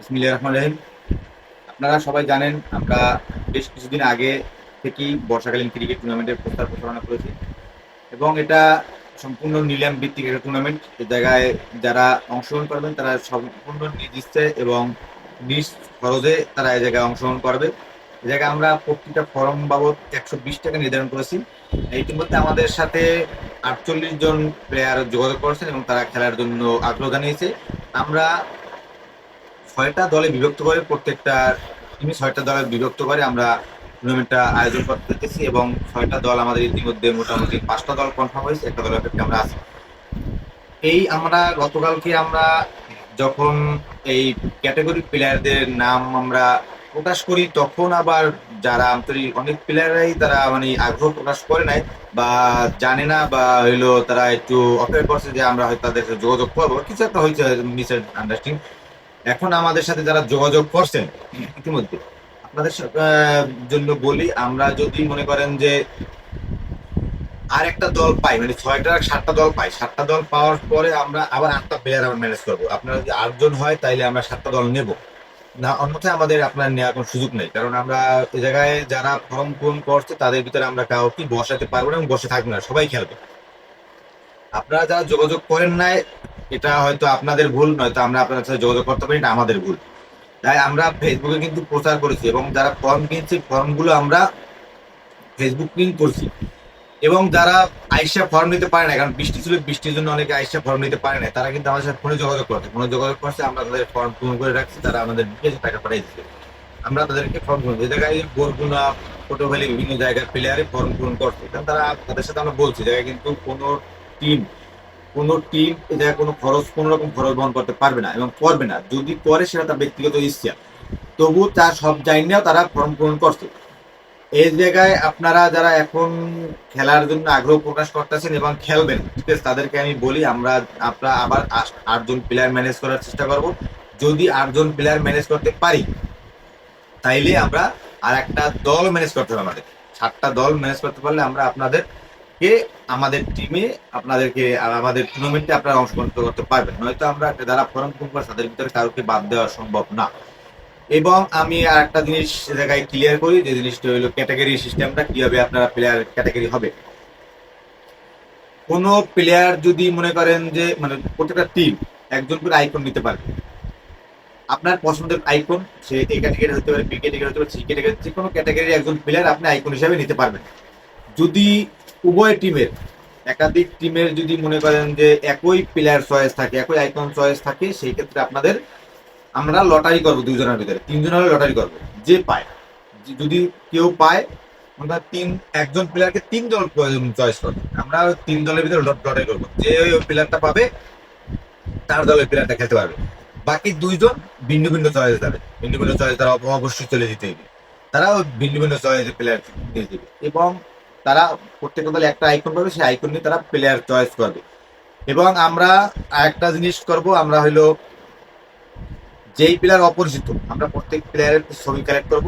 বিসমিল্লাহির রহমানির রহিম। আপনারা সবাই জানেন, আমরা বেশ কিছুদিন আগে থেকেই বর্ষাকালীন ক্রিকেট টুর্নামেন্টের প্রস্তাব প্রচারণা করেছি এবং এটা সম্পূর্ণ নিলাম ভিত্তিক একটা টুর্নামেন্ট। এই জায়গায় যারা অংশগ্রহণ করবেন, তারা সম্পূর্ণ নিজ এবং নিজ খরচে তারা এই জায়গায় অংশগ্রহণ করবে। এ জায়গায় আমরা প্রতিটা ফর্ম বাবদ একশো বিশ টাকা নির্ধারণ করেছি। ইতিমধ্যে আমাদের সাথে আটচল্লিশ জন প্লেয়ার যোগাযোগ করেছেন এবং তারা খেলার জন্য আগ্রহ জানিয়েছে। আমরা ছয়টা দলে বিভক্ত করে, প্রত্যেকটা টিমে ছয়টা দলে বিভক্ত করে আমরা টুর্নামেন্টটা আয়োজন করতেছি এবং ছয়টা দল আমাদের ইতিমধ্যে মোটামুটি পাঁচটা দল কনফার্ম হয়েছে, একটা দলের অপেক্ষা আমরা আছি। এই আমরা গতকালকে আমরা যখন এই ক্যাটাগরি প্লেয়ারদের নাম আমরা প্রকাশ করি, তখন আবার যারা আন্তরিক অনেক প্লেয়াররাই তারা মানে আগ্রহ প্রকাশ করে নাই বা জানে না বা হইল তারা একটু অপেক্ষা করছে যে আমরা হয়তো তাদের যোগাযোগ করব। কিছু একটা হয়েছে মিস আন্ডারস্ট্যান্ডিং এখন আমাদের সাথে যারা যোগাযোগ করছেন, ইতিমধ্যে আপনাদের জন্য বলি, আমরা যদি মনে করেন যে আর একটা দল পাই মানে ছয়টা, সাতটা দল পাই, সাতটা দল পাওয়ার পরে আমরা আবার আটটা প্লেয়ার আবার ম্যানেজ করব। আপনারা যদি আটজন হয়, তাইলে আমরা সাতটা দল নেব। না, অন্যথায় আমাদের আপনার নেওয়ার কোনো সুযোগ নেই, কারণ আমরা এ জায়গায় যারা ফর্ম পূরণ করছে, তাদের ভিতরে আমরা কাউকে বসাতে পারব না এবং বসে থাকব না, সবাই খেলবে। আপনারা যারা যোগাযোগ করেন নাই এটা হয়তো আপনাদের ভুল নয়তো আমরা আপনাদের সাথে যোগাযোগ করতে পারি না, আমাদের ভুল। তাই আমরা ফেসবুকে কিন্তু প্রচার করেছি এবং যারা ফর্ম কিনছে ফর্মগুলো আমরা ফেসবুক লিঙ্ক করছি। এবং যারা আইসা ফর্ম নিতে পারে না, কারণ বৃষ্টি ছিল, বৃষ্টির জন্য অনেকে আইসা ফর্ম নিতে পারে না, তারা কিন্তু আমাদের সাথে ফোনে যোগাযোগ করছে। ফোনে যোগাযোগ করছে, আমরা তাদের ফর্ম পূরণ করে রাখছি, তারা আমাদের বিকেলে টাকা পাঠিয়ে দিচ্ছে। আমরা তাদেরকে ফর্ম পূরণ জায়গায় বরগুনা, পটুয়াখালী বিভিন্ন জায়গার প্লেয়ারে ফর্ম পূরণ করছে। কারণ তারা তাদের সাথে আমরা বলছি জায়গায় কিন্তু কোনো টিম কোনো টিম এ জায়গায় কোনো খরচ, কোনো রকম খরচ বহন করতে পারবে না এবং করবে না। যদি করে, সেটা তার ব্যক্তিগত ইচ্ছা। তবু তার সব জানিয়েও তারা ফর্ম পূরণ করছে। এই জায়গায় আপনারা যারা এখন খেলার জন্য আগ্রহ প্রকাশ করতেছেন এবং খেলবেন, ঠিক আছে? তাদেরকে আমি বলি, আমরা আমরা আবার আট- আটজন প্লেয়ার ম্যানেজ করার চেষ্টা করব। যদি আটজন প্লেয়ার ম্যানেজ করতে পারি, তাইলে আমরা আর একটা দল ম্যানেজ করতে হবে আমাদের। সাতটা দল ম্যানেজ করতে পারলে আমরা আপনাদেরকে আমাদের টিমে আপনাদেরকে আমাদের টুর্নামেন্টে আপনারা অংশগ্রহণ করতে পারবেন। নয়তো আমরা যারা ফর্ম করে তাদের ভিতরে কাউকে বাদ দেওয়া সম্ভব না। এবং আমি আর একটা জিনিস জায়গায় ক্লিয়ার করি, যে জিনিসটা হলো ক্যাটাগরি সিস্টেমটা কীভাবে আপনারা প্লেয়ার ক্যাটাগরি হবে। কোন প্লেয়ার যদি মনে করেন যে মানে প্রত্যেকটা টিম একজন করে আইকন নিতে পারবে। আপনার পছন্দের আইকন সে এ ক্যাটাগরি হতে পারে বি ক্যাটাগরি হতে পারে সি ক্যাটাগরি যে কোনো ক্যাটাগরির একজন প্লেয়ার আপনি আইকন হিসাবে নিতে পারবেন। যদি উভয় টিমের একাধিক টিমের যদি মনে করেন যে একই প্লেয়ার চয়েস থাকে, একই আইকন চয়েস থাকে, সেই ক্ষেত্রে আপনাদের আমরা লটারি করব দুজনের ভিতরে, তিনজনের লটারি করব, যে পায়। যদি কেউ পায়, আমরা তিন, একজন প্লেয়ারকে তিন দল চয়েস করব। আমরা তিন দলের ভিতরে লট- লটারি করব। যে ওই প্লেয়ারটা পাবে, তার দলের প্লেয়ারটা খেলতে পারবে। বাকি দুইজন ভিন্ন ভিন্ন চয়েস যাবে ভিন্ন ভিন্ন চয়েস তারা অব- অবশ্যই চলে যেতে হবে। ভিন্ন ভিন্ন চয়েস প্লেয়ার দিয়ে দেবে এবং তারা প্রত্যেকটা দলে একটা আইকন পাবে, সেই আইকন নিয়ে তারা প্লেয়ার চয়েস করবে। এবং আমরা আরেকটা জিনিস করব, আমরা হলো যেই প্লেয়ার অপরিচিত, আমরা প্রত্যেক প্লেয়ারের ছবি কালেক্ট করব।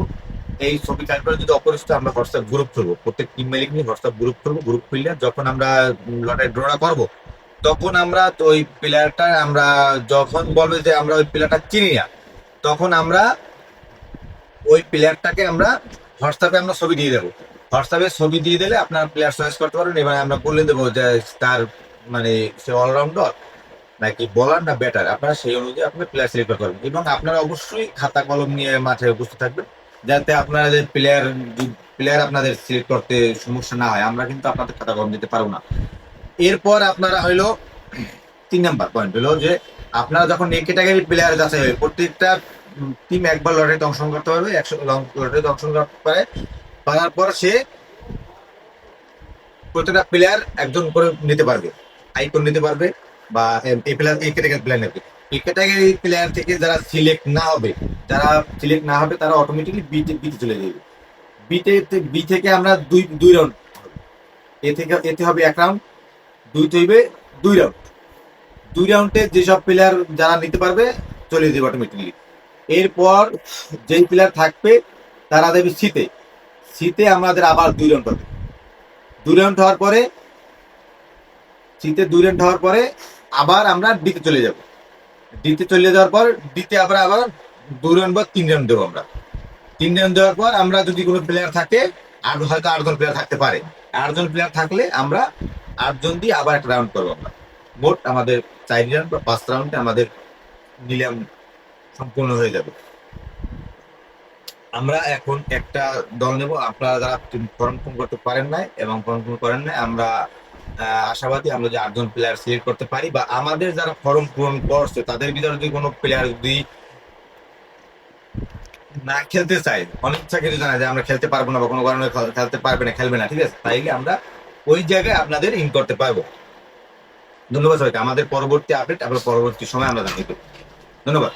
এই ছবি কালেক্ট করে যদি অপরিচিত, আমরা হোয়াটসঅ্যাপ গ্রুপ খুলবো। প্রত্যেক টিম মালিক নিয়ে হোয়াটসঅ্যাপ গ্রুপ খুলবো গ্রুপ খুললে যখন আমরা লটারি ড্রটা করব, তখন আমরা তো ওই প্লেয়ারটা আমরা যখন বলবে যে আমরা ওই প্লেয়ারটা চিনি না, তখন আমরা ওই প্লেয়ারটাকে আমরা হোয়াটসঅ্যাপে আমরা ছবি দিয়ে দেবো। হোয়াটসঅ্যাপে ছবি দিয়ে দিলে আপনার প্লেয়ার চয়েস করতে পারবেন এবার আমরা বলে দেবো যে তার মানে সে অলরাউন্ডার নাকি বলার না ব্যাটার আপনারা সেই অনুযায়ী আপনি প্লেয়ার সিলেক্ট করতে পারবেন। এবং আপনারা অবশ্যই খাতা কলম নিয়ে মাঠে উপস্থিত থাকবেন, যাতে আপনাদের প্লেয়ার প্লেয়ার আপনাদের সিলেক্ট করতে সমস্যা না হয়, আমরা কিন্তু আপনাদের খাতা কলম দিতে পারব না। এরপর আপনারা হইল, তিন নাম্বার পয়েন্ট হলো যে আপনারা যখন এই ক্যাটাগরি প্লেয়ার যাচাই হবে, প্রত্যেকটা টিম একবার লটারিতে অংশগ্রহণ করতে পারবে, একশো লটারিতে অংশগ্রহণ করতে পারে পারার পর সে প্রত্যেকটা প্লেয়ার একজন করে নিতে পারবে আইকন নিতে পারবে বা এই প্লেয়ার এই ক্যাটাগরি প্লেয়ার নেবে এই ক্যাটাগরি প্লেয়ার থেকে যারা সিলেক্ট না হবে, যারা সিলেক্ট না হবে, তারা অটোমেটিকলি বি বিতে চলে যাবে। বিতে বি থেকে আমরা দুই দুই রাউন্ড এ থেকে এতে হবে এক রাউন্ড দুই হইবে দুই রাউন্ড দুই রাউন্ডে যেসব প্লেয়ার যারা নিতে পারবে, চলে যাবে অটোমেটিকলি এরপর যেই প্লেয়ার থাকবে, তারা দেবে শীতে শীতে আমাদের আবার দুই রাউন্ড হবে। দুই রাউন্ড হওয়ার পরে, শীতে দুই রাউন্ড হওয়ার পরে আবার আমরা ডিতে চলে যাব। ডিতে চলে যাওয়ার পর, ডিতে আবার আবার দু রাউন্ড বা তিন রাউন্ড দেবো আমরা। তিন রাউন্ড দেওয়ার পর আমরা যদি কোনো প্লেয়ার থাকে, আর হয়তো আটজন প্লেয়ার থাকতে পারে। আটজন প্লেয়ার থাকলে আমরা আটজন দিয়ে আবার একটা রাউন্ড করব আমরা। মোট আমাদের চার রাউন্ড বা পাঁচ রাউন্ডে আমাদের নিলাম সম্পূর্ণ হয়ে যাবে। আমরা এখন একটা দল নেব। আপনারা যারা ফর্ম পূরণ করতে পারেন নাই এবং ফর্ম পূরণ করেন নাই, আমরা আশাবাদী আমরা যে আটজন প্লেয়ার সিলেক্ট করতে পারি বা আমাদের যারা ফর্ম পূরণ করছে, তাদের ভিতরে যদি কোনো প্লেয়ার যদি না খেলতে চাই অনেক ইচ্ছা কিন্তু জানা যায় আমরা খেলতে পারব না বা কোনো কারণে খেলতে পারবে না, খেলবে না, ঠিক আছে? তাইলে আমরা ওই জায়গায় আপনাদের ইন করতে পারব। ধন্যবাদ সবাইকে। আমাদের পরবর্তী আপডেট আমরা পরবর্তী সময় আমরা জানিয়ে দেবো। ধন্যবাদ।